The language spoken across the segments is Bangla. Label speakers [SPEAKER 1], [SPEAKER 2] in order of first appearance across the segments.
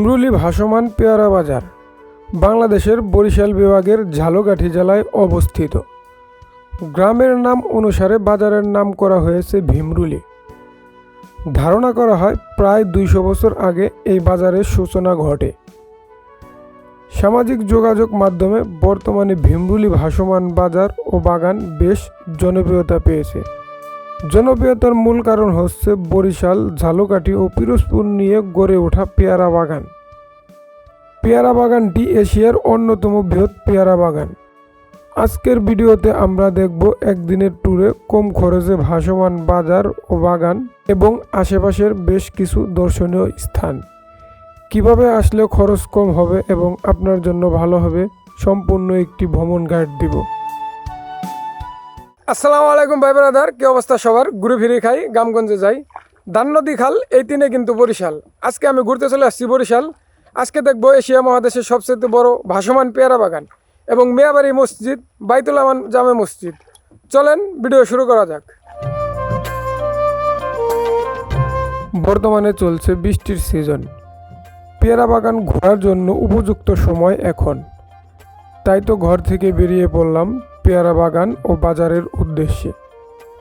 [SPEAKER 1] ভীমরুলি ভাসমান পেয়ারা বাজার, বাংলাদেশের বরিশাল বিভাগের ঝালকাঠি জেলায় অবস্থিত। গ্রামের নাম অনুসারে বাজারের নাম করা হয়েছে ভীমরুলি। ধারণা করা হয় প্রায় দুইশো বছর আগে এই বাজারের সূচনা ঘটে। সামাজিক যোগাযোগ মাধ্যমে বর্তমানে ভীমরুলি ভাসমান বাজার ও বাগান বেশ জনপ্রিয়তা পেয়েছে। জনপ্রিয়তার মূল কারণ হচ্ছে বরিশাল, ঝালকাঠি ও পিরোজপুর নিয়ে গড়ে ওঠা পেয়ারা বাগান। পেয়ারা বাগানটি এশিয়ার অন্যতম বৃহৎ পেয়ারা বাগান। আজকের ভিডিওতে আমরা দেখব একদিনের ট্যুরে কম খরচে ভাসমান বাজার ও বাগান এবং আশেপাশের বেশ কিছু দর্শনীয় স্থান। কীভাবে আসলে খরচ কম হবে এবং আপনার জন্য ভালো হবে, সম্পূর্ণ একটি ভ্রমণ গাইড দিব। আসসালামু আলাইকুম ভাই ব্রাদার, কি অবস্থা সবার? ঘুরে ফিরে খাই, গ্রামগঞ্জে যাই। দান নদী খাল, এই তিনে কিন্তু বরিশাল। আজকে আমি ঘুরতে চলে আসছি বরিশাল। আজকে দেখব এশিয়া মহাদেশের সবচেয়ে বড় ভাসমান পেয়ারা বাগান এবং মিয়াবাড়ি মসজিদ, বাইতুল আমান জামে মসজিদ। চলেন, ভিডিও শুরু করা যাক। বর্তমানে চলছে বৃষ্টির সিজন। পেয়ারা বাগান ঘোরার জন্য উপযুক্ত সময় এখন। তাই তো ঘর থেকে বেরিয়ে পড়লাম। পেয়ারা বাগান ও বাজারের উদ্দেশ্যে।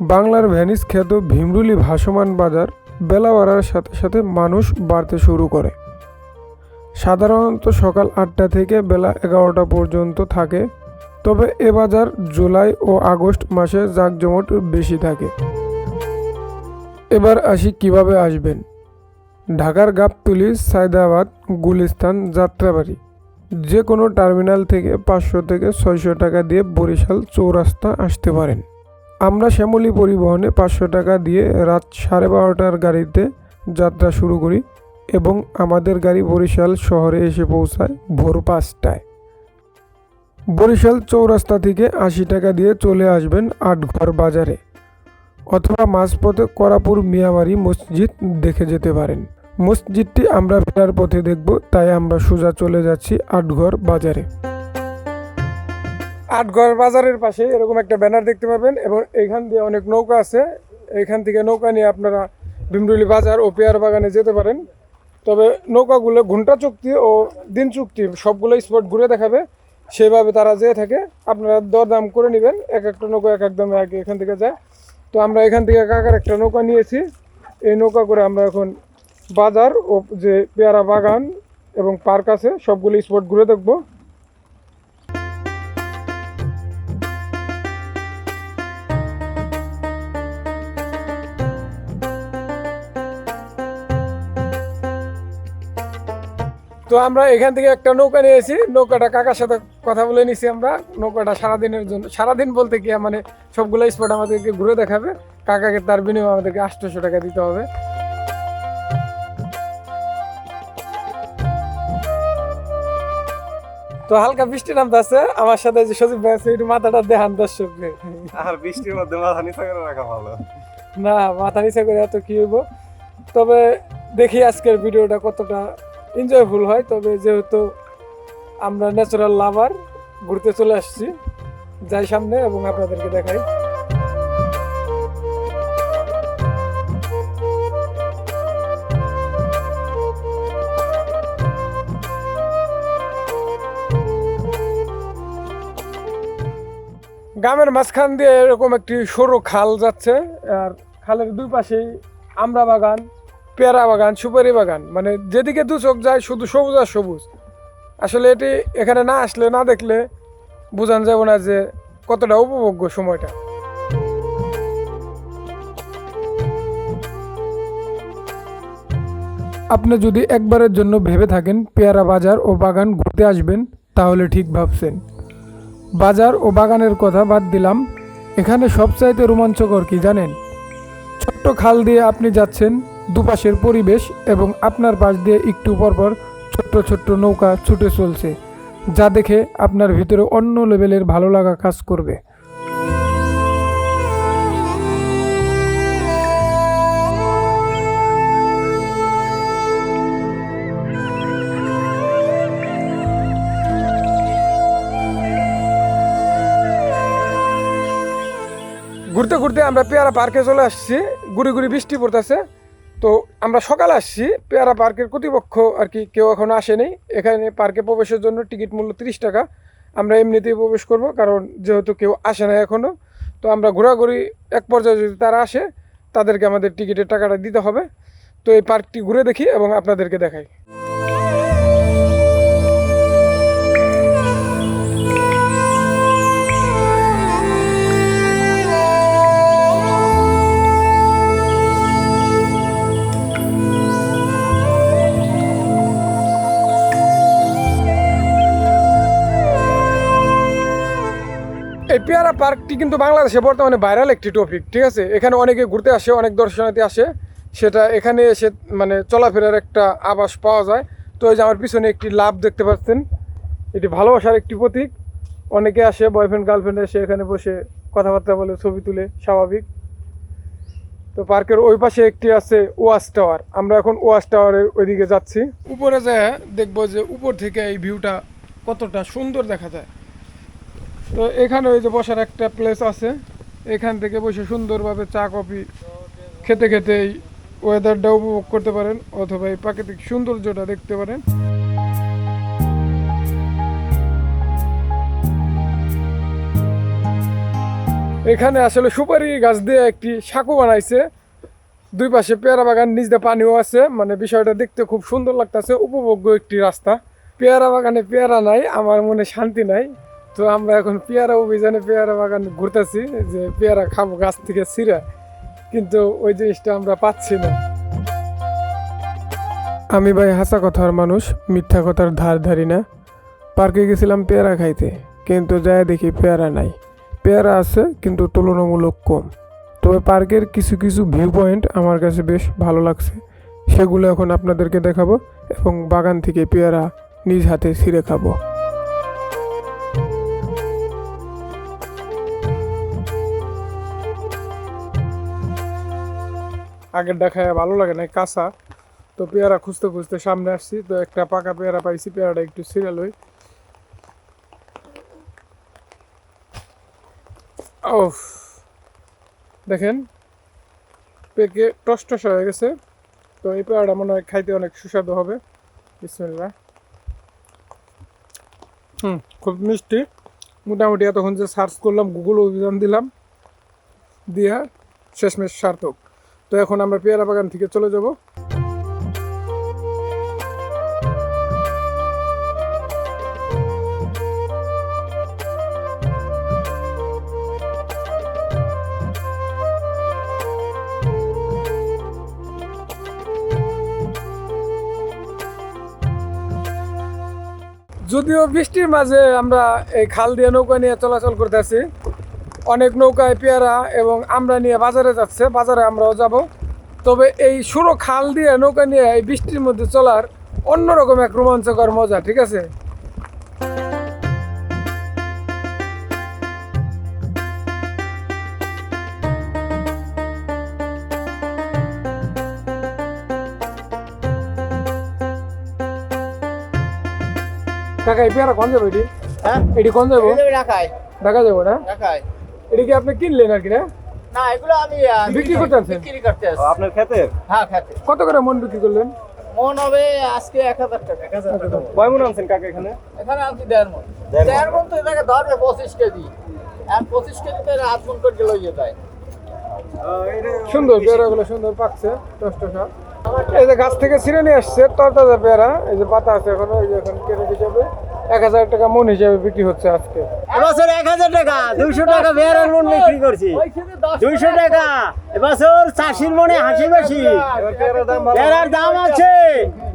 [SPEAKER 1] বাংলার ভ্যানিস খ্যাত ভীমরুলি ভাসমান বাজার বেলা বাড়ার সাথে সাথে মানুষ বাড়তে শুরু করে। সাধারণত সকাল আটটা থেকে বেলা এগারোটা পর্যন্ত থাকে, তবে এ বাজার জুলাই ও আগস্ট মাসে জাঁকজমট বেশি থাকে। এবার আসি কীভাবে আসবেন। ঢাকার গাবতুলি, সায়দাবাদ, গুলিস্তান, যাত্রাবাড়ি। যে কোনো টার্মিনাল থেকে পাঁচশো থেকে ছয়শো টাকা দিয়ে বরিশাল চৌরাস্তা আসতে পারেন। আমরা শ্যামলী পরিবহনে পাঁচশো টাকা দিয়ে রাত সাড়ে বারোটার গাড়িতে যাত্রা শুরু করি এবং আমাদের গাড়ি বরিশাল শহরে এসে পৌঁছায় ভোর পাঁচটায়। বরিশাল চৌরাস্তা থেকে আশি টাকা দিয়ে চলে আসবেন আটঘর বাজারে অথবা মাঝপথে করাপুর মিয়ামারি মসজিদ দেখে যেতে পারেন। মসজিদটি আমরা ফেরার পথে দেখব, তাই আমরা সোজা চলে যাচ্ছি আটঘর বাজারে। আটঘর বাজারের পাশে এরকম একটা ব্যানার দেখতে পাবেন এবং এখান দিয়ে অনেক নৌকা আছে। এখান থেকে নৌকা নিয়ে আপনারা ভীমরুলি বাজার ও পেয়ার বাগানে যেতে পারেন। তবে নৌকাগুলো ঘণ্টা চুক্তি ও দিন চুক্তি সবগুলো স্পট ঘুরে দেখাবে। সেভাবে তারা যেয়ে থাকে, আপনারা দরদাম করে নেবেন। এক একটা নৌকা এক এক দামে আগে এখান থেকে যায়। তো আমরা এখান থেকে কাকার একটা নৌকা নিয়েছি। এই নৌকা করে আমরা এখন বাজার ও যে পেয়ারা বাগান এবং পার্ক আছে, সবগুলো স্পট ঘুরে দেখব। তো আমরা এখান থেকে একটা নৌকা নিয়েছি। নৌকাটা কাকার সাথে কথা বলে নিছি আমরা। নৌকাটা সারাদিনের জন্য সারাদিন বলতে কি মানে সবগুলো স্পট আমাদেরকে ঘুরে দেখাবে। কাকাকে তার বিনিময়ে আমাদেরকে আটশোশো টাকা দিতে হবে। তো হালকা বৃষ্টি নামতেছে আমার সাথে যে সজীব ভাই আছে একটু মাথাটা দেখান দর্শককে
[SPEAKER 2] আর বৃষ্টির মধ্যে মাথা নিচা করে রাখা ভালো।
[SPEAKER 1] না মাথা নিচে করে এত কি হইব? তবে দেখি আজকের ভিডিওটা কতটা এনজয়ফুল হয়। তবে যেহেতু আমরা ন্যাচারাল লাভার ঘুরতে চলে আসছি যাই সামনে এবং আপনাদেরকে দেখাই। গ্রামের মাঝখান দিয়ে এরকম একটি সরু খাল যাচ্ছে, আর খালের দুই পাশেই আমড়া বাগান, পেয়ারা বাগান, সুপারি বাগান। মানে যেদিকে দু চোখ যায় শুধু সবুজ আর সবুজ। আসলে এটি এখানে না আসলে, না দেখলে বোঝান যাবে না যে কতটা উপভোগ্য সময়টা। আপনি যদি একবারের জন্য ভেবে থাকেন পেয়ারা বাজার ও বাগান ঘুরতে আসবেন, তাহলে ঠিক ভাবছেন। বাজার ও বাগানের কথা বাদ দিলাম। এখানে সবচাইতে রোমাঞ্চকর কি জানেন? ছোট্ট খাল দিয়ে আপনি যাচ্ছেন, দুপাশের পরিবেশ এবং আপনার পাশ দিয়ে একটু পরপর ছোট্ট ছোট্ট নৌকা ছুটে চলছে, যা দেখে আপনার ভিতরে অন্য লেভেলের ভালো লাগা কাজ করবে। ঘুরতে ঘুরতে আমরা পেয়ারা পার্কে চলে আসছি ঘুরে ঘুরে বৃষ্টি পড়তেছে। তো আমরা সকালে আসছি, পেয়ারা পার্কের কর্তৃপক্ষ আর কি কেউ এখনও আসেনি। এখানে পার্কে প্রবেশের জন্য টিকিট মূল্য তিরিশ টাকা। আমরা এমনিতেই প্রবেশ করব, কারণ যেহেতু কেউ আসে না এখনও তো আমরা ঘোরাঘুরি, এক পর্যায়ে যদি তারা আসে, তাদেরকে আমাদের টিকিটের টাকাটা দিতে হবে। তো এই পার্কটি ঘুরে দেখি এবং আপনাদেরকে দেখাই। এই পার্কটি কিন্তু বাংলাদেশে বর্তমানে ভাইরাল একটি টপিক ঠিক আছে? এখানে অনেকে ঘুরতে আসে, অনেক দর্শনার্থী আসে। সেটা এখানে এসে মানে চলাফেরার একটা আবাস পাওয়া যায়। তো এই যে আমার পিছনে একটি লাভ দেখতে পাচ্ছেন, এটি ভালোবাসার একটি প্রতীক। অনেকে আসে বয়ফ্রেন্ড গার্লফ্রেন্ড এসে এখানে বসে কথাবার্তা বলে, ছবি তুলে, স্বাভাবিক। তো পার্কের ওই পাশে একটি আছে ওয়াচ টাওয়ার। আমরা এখন ওয়াচ টাওয়ারের ওইদিকে যাচ্ছি। উপরে যায় দেখব যে উপর থেকে এই ভিউটা কতটা সুন্দর দেখা যায়। তো এখানে ওই যে বসার একটা প্লেস আছে। এখান থেকে বসে সুন্দরভাবে চা, কফি খেতে খেতে এই ওয়েদারটা উপভোগ করতে পারেন অথবা এই প্রাকৃতিক সৌন্দর্যটা দেখতে পারেন। এখানে আসলে সুপারি গাছ দিয়ে একটি সাঁকো বানাইছে। দুই পাশে পেয়ারা বাগান, নিচ দিয়ে পানিও আছে। মানে বিষয়টা দেখতে খুব সুন্দর লাগতেছে। উপভোগ্য একটি রাস্তা। পেয়ারা বাগানে পেয়ারা নাই, আমার মনে শান্তি নাই। তো আমরা এখন পেয়ারা অভিযানে পেয়ারা বাগান ঘুরতেছি, যে পেয়ারা খাব গাছ থেকে ছিঁড়া, কিন্তু ওই জিনিসটা আমরা পাচ্ছি না। আমি ভাই হাসা কথার মানুষ, মিথ্যা কথার ধার ধারি না। পার্কে গেছিলাম পেয়ারা খাইতে, কিন্তু যায় দেখি পেয়ারা নাই। পেয়ারা আছে, কিন্তু তুলনামূলক কম। তবে পার্কের কিছু কিছু ভিউ পয়েন্ট আমার কাছে বেশ ভালো লাগছে। সেগুলো এখন আপনাদেরকে দেখাবো এবং বাগান থেকে পেয়ারা নিজ হাতে ছিঁড়ে খাব। আগের দেখায় ভালো লাগে না কাঁচা। তো পেয়ারা খুঁজতে খুঁজতে সামনে আসছি, তো একটা পাকা পেয়ারা পাইছি, পেয়ারাটা একটু সিরিয়াল হই ওফ, দেখেন, পেকে টস টস হয়ে গেছে। তো এই পেয়ারাটা মনে হয় খাইতে অনেক সুস্বাদু হবে। বিসমিল্লাহ। হুম, খুব মিষ্টি। মোটামুটি এতক্ষণ যে সার্চ করলাম, গুগল অভিযান দিলাম, দিয়া শেষমেশ সার্থক। তো এখন আমরা পেয়ারা বাগান থেকে চলে যাব। যদিও বৃষ্টির মাঝে আমরা এই খাল দিয়ে নৌকা নিয়ে চলাচল করতেছি অনেক নৌকায় পেয়ারা এবং আমরা নিয়ে বাজারে যাচ্ছে বাজারে আমরাও যাব। তবে এই সুরো খাল দিয়ে নৌকা নিয়ে এই বৃষ্টির মধ্যে চলার অন্যরকম এক রোমাঞ্চকর মজা ঠিক আছে? কাকা এই পেয়ারা কোন যাব এটি
[SPEAKER 3] হ্যাঁ?
[SPEAKER 1] এটি কোন যাব
[SPEAKER 3] রাখাই।
[SPEAKER 1] দেখা যাব না?
[SPEAKER 3] রাখাই।
[SPEAKER 1] এটি কি আপনি কিনলেন আর কি না?
[SPEAKER 3] না এগুলো আমি
[SPEAKER 1] বিক্রি করতে আনছেন?
[SPEAKER 3] বিক্রি করতে
[SPEAKER 2] ও,
[SPEAKER 3] আসছি।
[SPEAKER 2] আপনার ক্ষেতের
[SPEAKER 3] হ্যাঁ খেতে
[SPEAKER 1] কত করে মন বিক্রি করলেন?
[SPEAKER 3] মন হবে আজকে এক হাজার টাকা।
[SPEAKER 2] কয় মন আনছেন কাকা এখানে?
[SPEAKER 3] এখানে আনছি দেড় মন।
[SPEAKER 2] দেড়
[SPEAKER 3] মন। তো এটাকে ধরবে পঁচিশ কেজি। আর পঁচিশ কেজিতে হাত মন করে লইয়ে যায়।
[SPEAKER 1] সুন্দর পেয়ারাগুলো সুন্দর পাকছে টস টসা এই যে গাছ থেকে ছিঁড়ে নিয়ে আসছে তরতাজা পেয়ারা। এই যে পাতা আছে এখনও এই যে এখন কেটে হিসাবে এক হাজার টাকা মন হিসাবে বিক্রি হচ্ছে আজকে।
[SPEAKER 4] এবছর এক হাজার টাকা দুইশো টাকা বেয়ারের মন বিক্রি করছি। দুইশো টাকা এবছর চাষির মনে হাসি বেশি পেয়ারার দাম আছে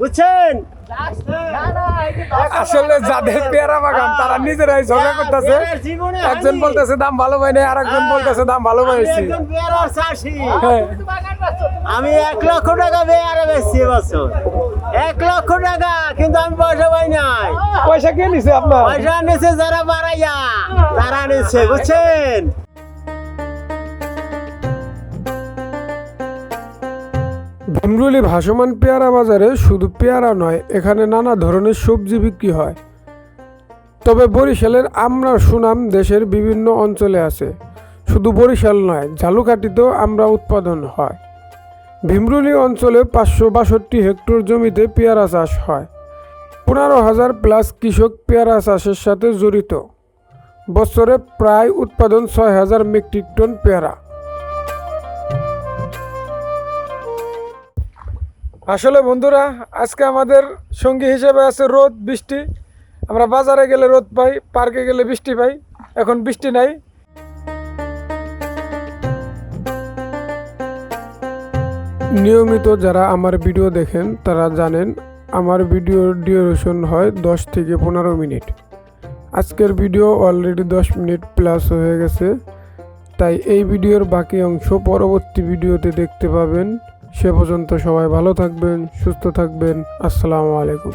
[SPEAKER 4] বুঝছেন?
[SPEAKER 1] আসলে যাদের পেয়ারা বাগান তারা নিজেরাই ঝগড়া করতেছে। একজন বলতেছে দাম ভালো পাই না আর একজন বলতেছে দাম ভালো পাইছি।
[SPEAKER 4] আমি এক লক্ষ টাকা বেয়ারে বেচছি এবছর এক লক্ষ টাকা কিন্তু আমি পয়সা পাই নাই।
[SPEAKER 1] পয়সা কে নিছে আপনার?
[SPEAKER 4] পয়সা নিচ্ছে যারা বাড়াইয়া তারা নিচ্ছে বুঝছেন?
[SPEAKER 1] ভীমরুলি ভাসমান পেয়ারা বাজারে শুধু পেয়ারা নয় এখানে নানা ধরনের সবজি বিক্রি হয়। তবে বরিশালের আমরা সুনাম দেশের বিভিন্ন অঞ্চলে আছে। শুধু বরিশাল নয় ঝালুকাঠিতেও আমরা উৎপাদন হয়। ভীমরুলি অঞ্চলে পাঁচশো বাষট্টি হেক্টর জমিতে পেয়ারা চাষ হয়। পনেরো হাজার প্লাস কৃষক পেয়ারা চাষের সাথে জড়িত। বছরে প্রায় উৎপাদন ছয় হাজার মেট্রিক টন পেয়ারা। আসলে বন্ধুরা, আজকে আমাদের সঙ্গী হিসেবে আছে রোদ, বৃষ্টি। আমরা বাজারে গেলে রোদ পাই, পার্কে গেলে বৃষ্টি পাই। এখন বৃষ্টি নাই। নিয়মিত যারা আমার ভিডিও দেখেন, তারা জানেন আমার ভিডিও ডিউরেশন হয় দশ থেকে পনেরো মিনিট। আজকের ভিডিও অলরেডি দশ মিনিট প্লাস হয়ে গেছে। তাই এই ভিডিওর বাকি অংশ পরবর্তী ভিডিওতে দেখতে পাবেন। সে পর্যন্ত সবাই ভালো থাকবেন, সুস্থ থাকবেন। আসসালামু আলাইকুম।